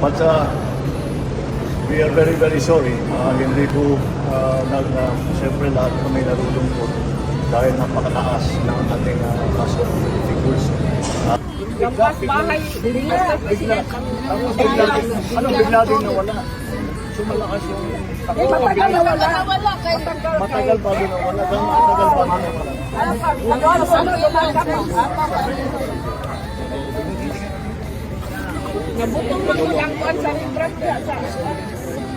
But uh, we are very, very sorry. Uh, hindi po, uh, na, na, siyempre lahat kami narulungkot dahil napakataas ng ating uh, kaso figures. Uh, Lampas bahay, bigla, bigla. Ano bigla din nawala. Sumalakas yung Eh, matagal na wala. matagal bago nawala. Gano'ng matagal bago nawala. Ano, ano, lumaga yung kuwan sa restaurant niya, sa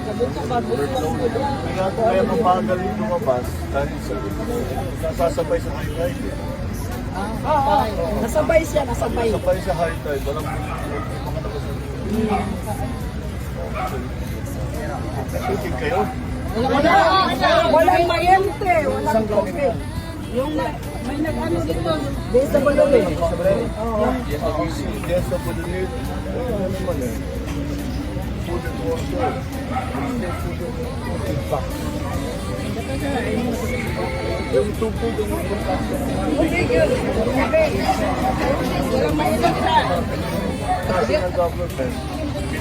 Nabutong ba, butong mo doon. Kaya kaya mabagal yung lumabas dahil sa nasasabay sa high tide. eh. Oo, nasabay siya, nasabay. Sabay sa high tide, walang Tubig kayo? Wala, walang mayente, walang tubig. Yung na- may nag-ano dito, dito ba doon eh? Oo. Yes, sa Pudulit. Ano naman eh. Food and water. Food back. Yung tubig, yung importante. Tubig yun. Sabi, walang mayente. national government,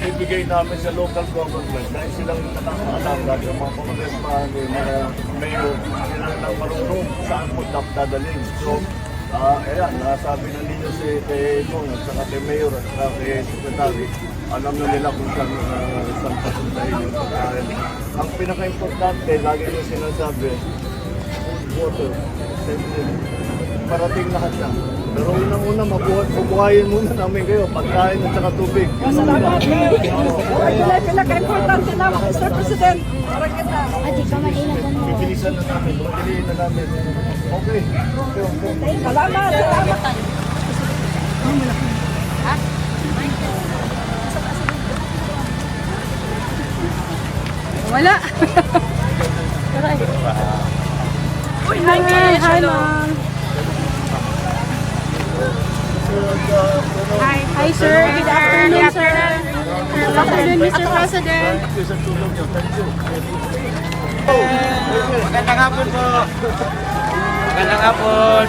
binibigay namin sa local government dahil silang nakakaalam dahil yung mga congressman, yung mga mayor, sila lang marunong saan mo dadalhin. So, ah ayan, nasabi na ninyo si kay at saka kay Mayor at saka kay Secretary, alam na nila kung saan, uh, saan pasuntahin yung pagkain. Ang pinaka-importante, lagi nyo sinasabi, water, safety, parating lahat yan. Pero unang-una, mabuhat, bubuhayin muna namin kayo, pagkain at saka tubig. Salamat. Wala sila pinaka-importante na, Mr. President. Para kita. Adi ka mainag ano. Bibilisan na namin, madaliin na namin. Okay, okay, okay. Salamat, salamat. Wala. Uy, hi, ma'am. Hi, ma'am. Hi. Hi, sir. Good afternoon, sir. Good afternoon, Mr. President. Thank you sa tulong niyo. Thank you. Magandang hapon po. Magandang hapon.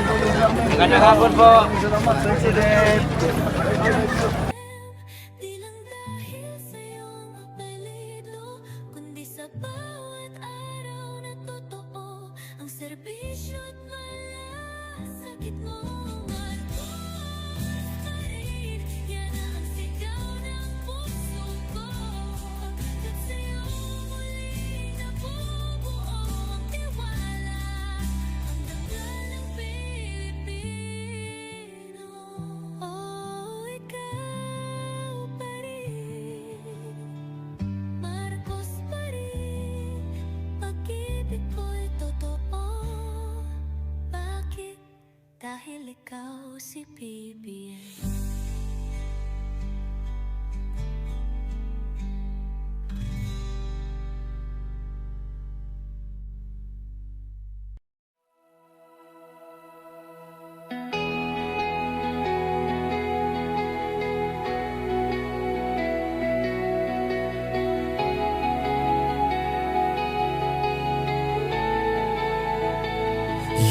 Magandang hapon po. Salamat, President. Dahil ikaw si PBM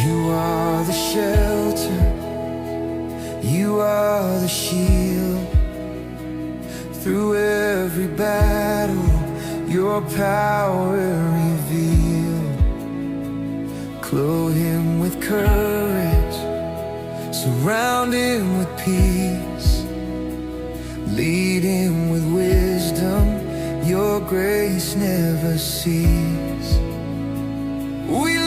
You are the shelter, you are the shield. Through every battle, your power revealed. Clothe him with courage, surround him with peace. Lead him with wisdom, your grace never cease. We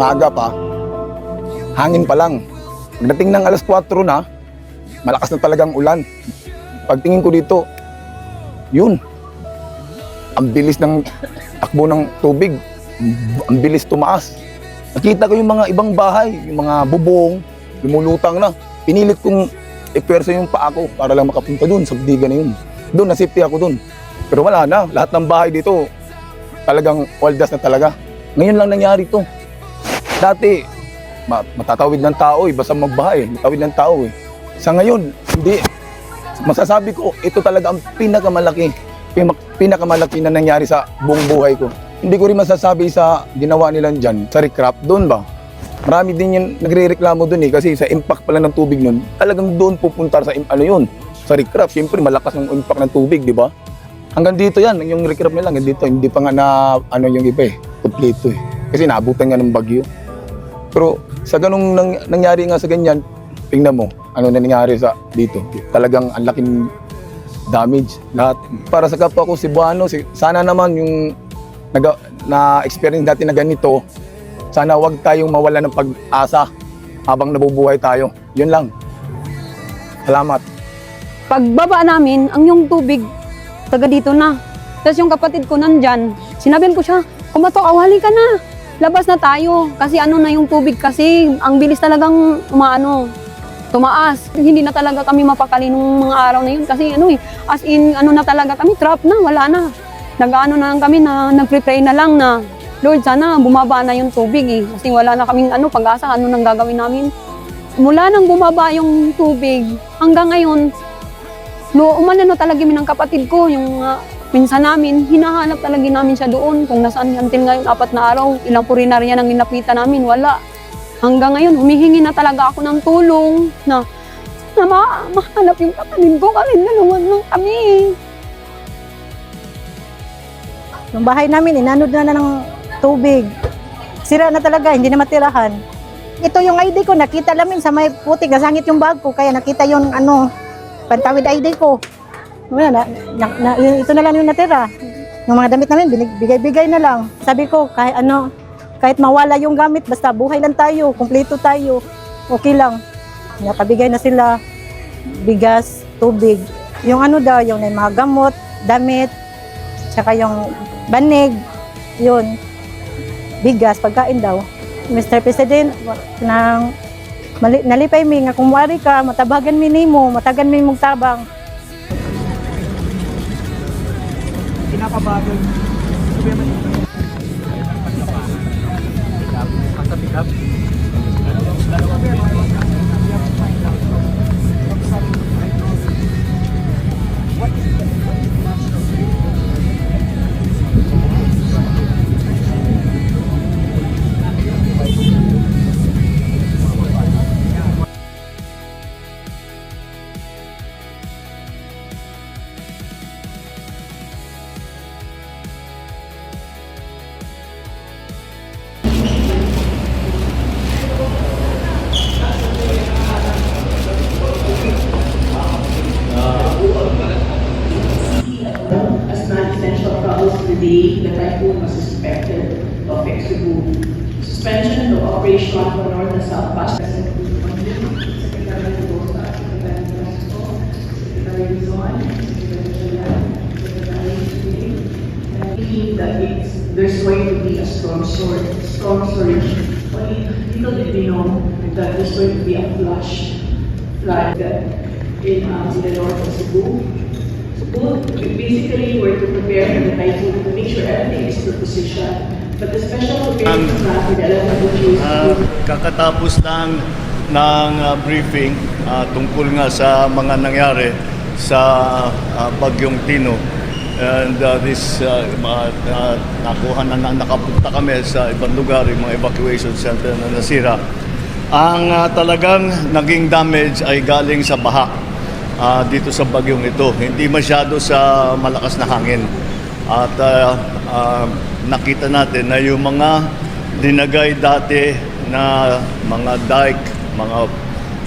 maaga pa, hangin pa lang. Pagdating ng alas 4 na, malakas na talagang ulan. Pagtingin ko dito, yun. Ang bilis ng takbo ng tubig. Ang bilis tumaas. Nakita ko yung mga ibang bahay, yung mga bubong, lumulutang na. Pinilit kong ipwersa yung paa ko para lang makapunta dun sa bidigan na yun. Doon, nasipti ako dun. Pero wala na, lahat ng bahay dito, talagang waldas na talaga. Ngayon lang nangyari to. Dati, ma- matatawid ng tao eh, basta magbaha eh, matawid ng tao eh. Sa ngayon, hindi. Masasabi ko, ito talaga ang pinakamalaki, pinakamalaki na nangyari sa buong buhay ko. Hindi ko rin masasabi sa ginawa nila dyan, sa recraft, doon ba? Marami din yung nagre-reklamo doon eh kasi sa impact pala ng tubig nun, talagang doon pupunta sa ano yun, sa recraft. Siyempre malakas ang impact ng tubig, di ba? Hanggang dito yan, yung recraft nila hanggang dito, hindi pa nga na ano yung iba eh, kompleto eh. Kasi naabutan nga ng bagyo. Pero sa ganung nang, nangyari nga sa ganyan, tingnan mo, ano na nangyari sa dito. Talagang ang laking damage lahat. Para sa kapwa ko Cebuano, si, sana naman yung naga, na experience natin na ganito, sana wag tayong mawala ng pag-asa habang nabubuhay tayo. Yun lang. Salamat. pagbaba namin, ang yung tubig, taga dito na. Tapos yung kapatid ko nandyan, sinabihan ko siya, kumato, awali ka na. Labas na tayo. Kasi ano na yung tubig kasi, ang bilis talagang umaano, tumaas. Hindi na talaga kami mapakali nung mga araw na yun. Kasi ano eh, as in, ano na talaga kami, trap na, wala na. Nag-ano na lang kami na, nag-pray na lang na, Lord, sana bumaba na yung tubig eh. Kasi wala na kaming ano, pag-asa, ano nang gagawin namin. Mula nang bumaba yung tubig, hanggang ngayon, No, umanano talaga kami ng kapatid ko, yung uh, pinsan namin, hinahanap talaga namin siya doon. Kung nasaan until ngayon, apat na araw, ilang purinarya nang inapitan namin, wala. Hanggang ngayon, humihingi na talaga ako ng tulong na, na ma mahanap yung kapatid ko kasi nalawan lang kami. Yung bahay namin, inanod na na ng tubig. Sira na talaga, hindi na matirahan. Ito yung ID ko, nakita namin sa may putik, nasangit yung bag ko, kaya nakita yung ano, pantawid ID ko. Wala na, na, na- ito na lang yung natira. Yung mga damit namin, binig- bigay-bigay na lang. Sabi ko, kahit ano, kahit mawala yung gamit, basta buhay lang tayo, kumpleto tayo, okay lang. Nakabigay na sila, bigas, tubig. Yung ano daw, yung mga gamot, damit, tsaka yung banig, yun, bigas, pagkain daw. Mr. President, nang nalipay mi nga kung wari ka, matabagan mi nimo, matagan mi mong tabang. As on the south believe that it's, there's going to be a storm surge, storm surge. Only little did we know that there's going to be a flash flood in, um, in the north of Cebu. Both, basically, we're to prepare for the typhoon to make sure everything is to is Ah, kakatapos lang ng ah, briefing ah, tungkol nga sa mga nangyari sa ah, bagyong Tino. And ah, this, uh, nakuha na, na nakapunta kami sa ibang lugar, yung mga evacuation center na nasira. Ang ah, talagang naging damage ay galing sa baha ah, dito sa bagyong ito. Hindi masyado sa malakas na hangin. At ah, ah, nakita natin na yung mga dinagay dati na mga dike, mga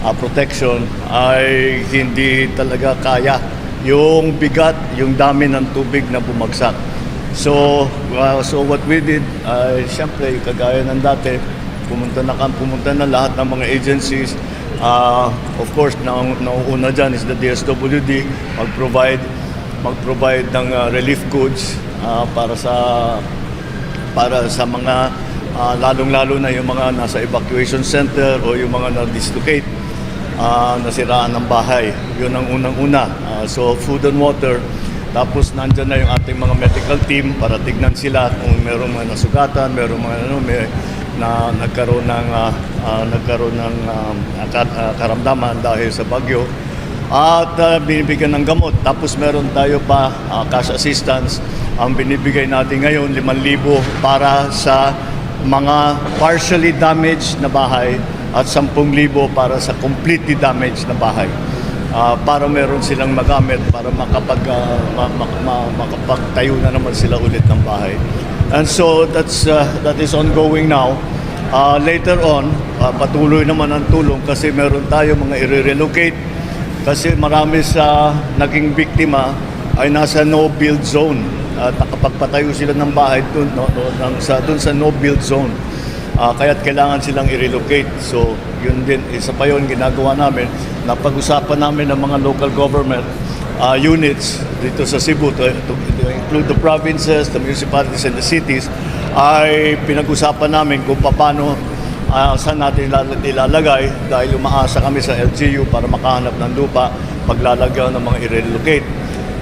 ah, protection ay hindi talaga kaya yung bigat, yung dami ng tubig na bumagsak. So, uh, so what we did, ay siyempre, kagaya ng dati, pumunta na, kam- pumunta na lahat ng mga agencies. Uh, of course, na, nauuna dyan is the DSWD, mag-provide mag-provide ng uh, relief goods uh, para sa para sa mga ah, lalong-lalo na yung mga nasa evacuation center o yung mga na-dislocate, ah, nasiraan ng bahay. Yun ang unang-una. Ah, so food and water. Tapos nandyan na yung ating mga medical team para tignan sila kung merong mga nasugatan, merong mga ano, may na nagkaroon ng ah, ah, nagkaroon ng um, ah, karamdaman dahil sa bagyo at ah, binibigyan ng gamot. Tapos meron tayo pa ah, cash assistance. Ang binibigay natin ngayon 5,000 para sa mga partially damaged na bahay at 10,000 para sa completely damaged na bahay. Ah, para meron silang magamit para makapag, ah, ma- ma- ma- makapagtayo na naman sila ulit ng bahay. And so that's uh, that is ongoing now. Ah, later on, ah, patuloy naman ang tulong kasi meron tayo mga i-relocate kasi marami sa naging biktima ay nasa no-build zone at nakapagpatayo sila ng bahay dun, no, no, ng, sa, dun sa no-build zone. Ah, kaya't kailangan silang i-relocate. So, yun din, isa pa yun ginagawa namin. Napag-usapan namin ng mga local government ah, units dito sa Cebu to, to, to include the provinces, the municipalities, and the cities ay pinag-usapan namin kung paano Ah, saan natin ilal- ilalagay dahil umaasa kami sa LGU para makahanap ng lupa paglalagyan ng mga i-relocate.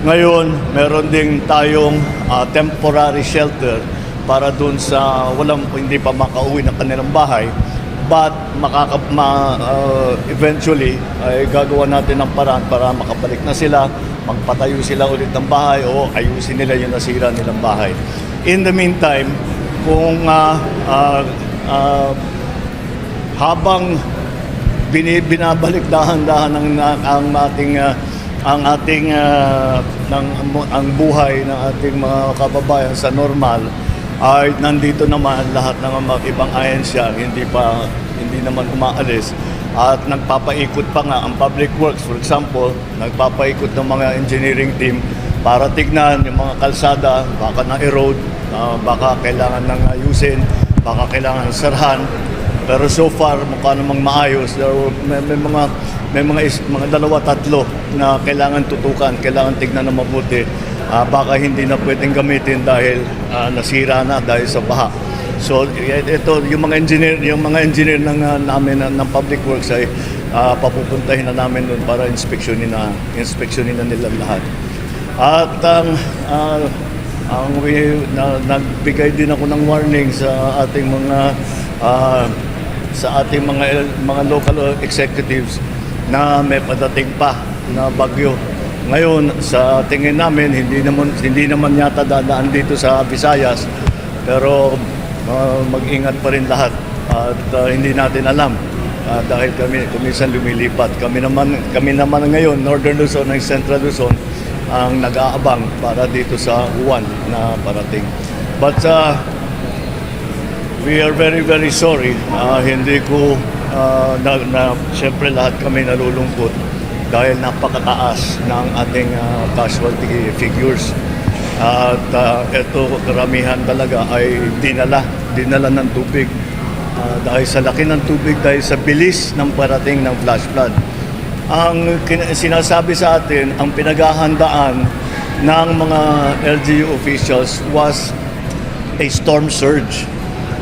Ngayon, meron ding tayong ah, temporary shelter para doon sa walang hindi pa makauwi ng kanilang bahay but makaka, ma, ah, eventually ay gagawa natin ng paraan para makabalik na sila, magpatayo sila ulit ng bahay o ayusin nila yung nasira nilang bahay. In the meantime, kung ah, ah, ah, habang binabalik dahan-dahan ang, ang ating ah, ang ating ah, ng ang buhay ng ating mga kababayan sa normal ay nandito naman lahat ng mga ibang ahensya hindi pa hindi naman umaalis. At nagpapaikot pa nga ang public works. For example nagpapaikot ng mga engineering team para tignan yung mga kalsada baka na erode ah, baka kailangan ng ayusin baka kailangan serhan pero so far, mukha namang maayos. There may, may mga may mga is, mga dalawa tatlo na kailangan tutukan, kailangan tignan na mabuti. Ah, baka hindi na pwedeng gamitin dahil ah, nasira na dahil sa baha. So ito yung mga engineer, yung mga engineer ng ah, namin ng, ng Public Works ay ah, papupuntahin na namin doon para inspeksyonin na inspeksyonin na nila lahat. At ang ah, ang we, na, nagbigay din ako ng warning sa ating mga ah, sa ating mga mga local executives na may padating pa na bagyo. Ngayon, sa tingin namin, hindi naman hindi naman yata dadaan dito sa Visayas. Pero ah, mag-ingat pa rin lahat at ah, hindi natin alam Ah, dahil kami kuminsan lumilipat. Kami naman kami naman ngayon Northern Luzon and Central Luzon ang nag-aabang para dito sa Juan na parating. But uh, we are very very sorry. Ah, hindi ko ah, na, na siyempre lahat kami nalulungkot dahil napakataas ng ating ah, casualty figures. At ah, ito karamihan talaga ay dinala, dinala ng tubig. Ah, dahil sa laki ng tubig, dahil sa bilis ng parating ng flash flood. Ang sinasabi sa atin, ang pinaghahandaan ng mga LGU officials was a storm surge.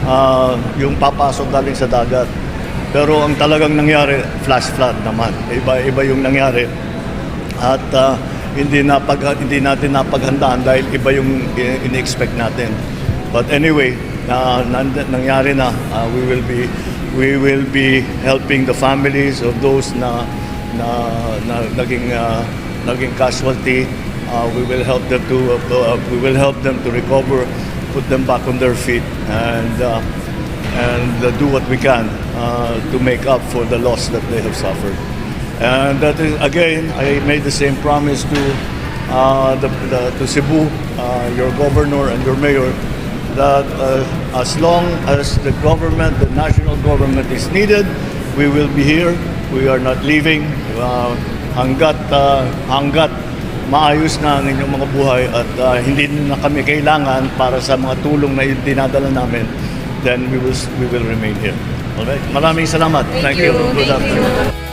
Ah, yung papasok galing sa dagat. Pero ang talagang nangyari, flash flood naman. Iba-iba yung nangyari. At ah, hindi napag hindi natin napaghandaan dahil iba yung i- ini-expect natin. But anyway, nand- nangyari na, ah, we will be we will be helping the families of those na na, na naging ah, naging casualty. Ah, we will help them to uh, we will help them to recover, put them back on their feet and uh, and uh, do what we can uh, to make up for the loss that they have suffered. And that is, again, I made the same promise to uh, the, the, to Cebu, uh, your governor and your mayor, that as long as the government, the national government is needed, we will be here. We are not leaving hanggat, hanggat maayos na ang inyong mga buhay at uh, hindi na kami kailangan para sa mga tulong na dinadala namin, then we will we will remain here. Alright? Maraming salamat. Thank, you. Good afternoon.